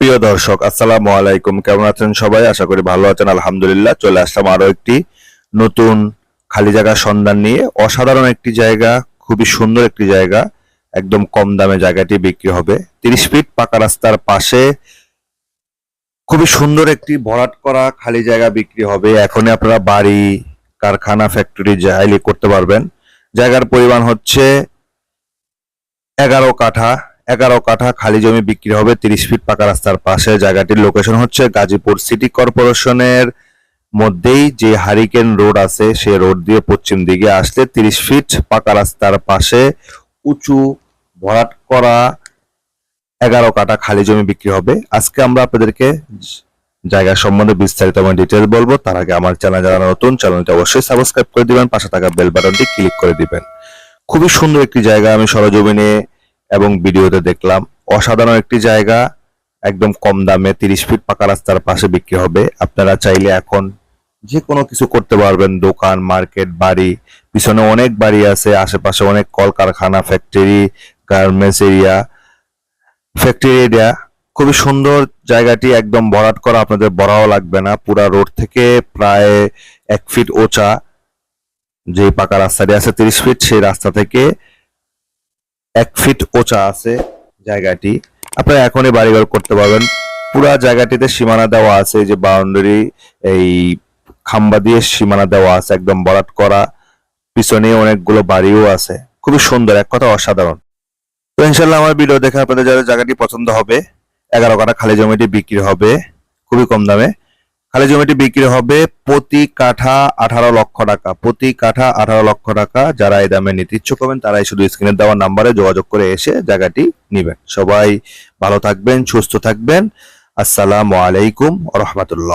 প্রিয় দর্শক, আসসালামু আলাইকুম। কেমন আছেন সবাই? আশা করি ভালো আছেন। আলহামদুলিল্লাহ, চলে আসলাম আরও একটি নতুন খালি জায়গার সন্ধান নিয়ে। অসাধারণ একটি জায়গা, খুবই সুন্দর একটি জায়গা। একদম কম দামে জায়গাটি বিক্রি হবে। তিরিশ ফিট পাকা রাস্তার পাশে খুবই সুন্দর একটি ভরাট করা খালি জায়গা বিক্রি হবে। এখনই আপনারা বাড়ি, কারখানা, ফ্যাক্টরি জাইলি করতে পারবেন। জায়গার পরিমাণ হচ্ছে এগারো কাঠা। এগারো কাঠা খালি জমি বিক্রি হবে, তিরিশ ফিট পাকা রাস্তার পাশে। জায়গাটির লোকেশন হচ্ছে গাজীপুর সিটি কর্পোরেশনের মধ্যেই যে হারিকেন রোড আছে, সে রোড দিয়ে পশ্চিম দিকে আসলে তিরিশ ফিট পাকা রাস্তার পাশে উঁচু ভরাট করা এগারো কাঠা খালি জমি বিক্রি হবে। আজকে আমরা আপনাদেরকে জায়গা সম্বন্ধে বিস্তারিত আমি ডিটেল বলব। তার আগে আমার চ্যানেল যারা নতুন চ্যানেলটি অবশ্যই সাবস্ক্রাইব করে দিবেন, পাশে থাকা বেল বাটনটি ক্লিক করে দিবেন। খুবই সুন্দর একটি জায়গা। আমি সরজমিনে এবং ভিডিওতে দেখলাম অসাধারণ একটি জায়গা, একদম কম দামে, তিরিশ ফিট পাকা রাস্তার পাশে বিক্রি হবে। আপনারা চাইলে এখন যে কোনো কিছু করতে পারবেন, দোকান, মার্কেট, বাড়ি, পিছনে অনেক বাড়ি আছে, আশেপাশে অনেক কলকারখানা factory garments area factory area খুবই সুন্দর জায়গাটি, একদম ভরাট করা, আপনাদের বড়াও লাগবে না। পুরা রোড থেকে প্রায় এক ফিট ওচা যে পাকা রাস্তাটি আছে, তিরিশ ফিট সেই রাস্তা থেকে এক ফিট ওচা আছে জায়গাটি। আপনারা এখনই বাড়িঘর করতে পারবেন। পুরা জায়গাটিতে সীমানা দেওয়া আছে যে বাউন্ডারি, এই খাম্বা দিয়ে সীমানা দেওয়া আছে, একদম বরাট করা। পিছনে অনেকগুলো বাড়িও আছে। খুবই সুন্দর, এক কথা অসাধারণ। তো ইনশাল্লাহ আমার ভিডিও দেখে আপনাদের যারা জায়গাটি পছন্দ হবে, এগারো কাঠা খালি জমিটি বিক্রি হবে, খুবই কম দামে। খালি জমিটি বিক্রি হবে প্রতি কাঠা আঠারো লক্ষ টাকা। প্রতি কাঠা আঠারো লক্ষ টাকা যারা এই দামে নিতে ইচ্ছুক হবেন, তারাই শুধু স্ক্রিনে দেওয়া নাম্বারে যোগাযোগ করে এসে জায়গাটি নিবেন। সবাই ভালো থাকবেন, সুস্থ থাকবেন। আসসালামু আলাইকুম রহমতুল্লাহ।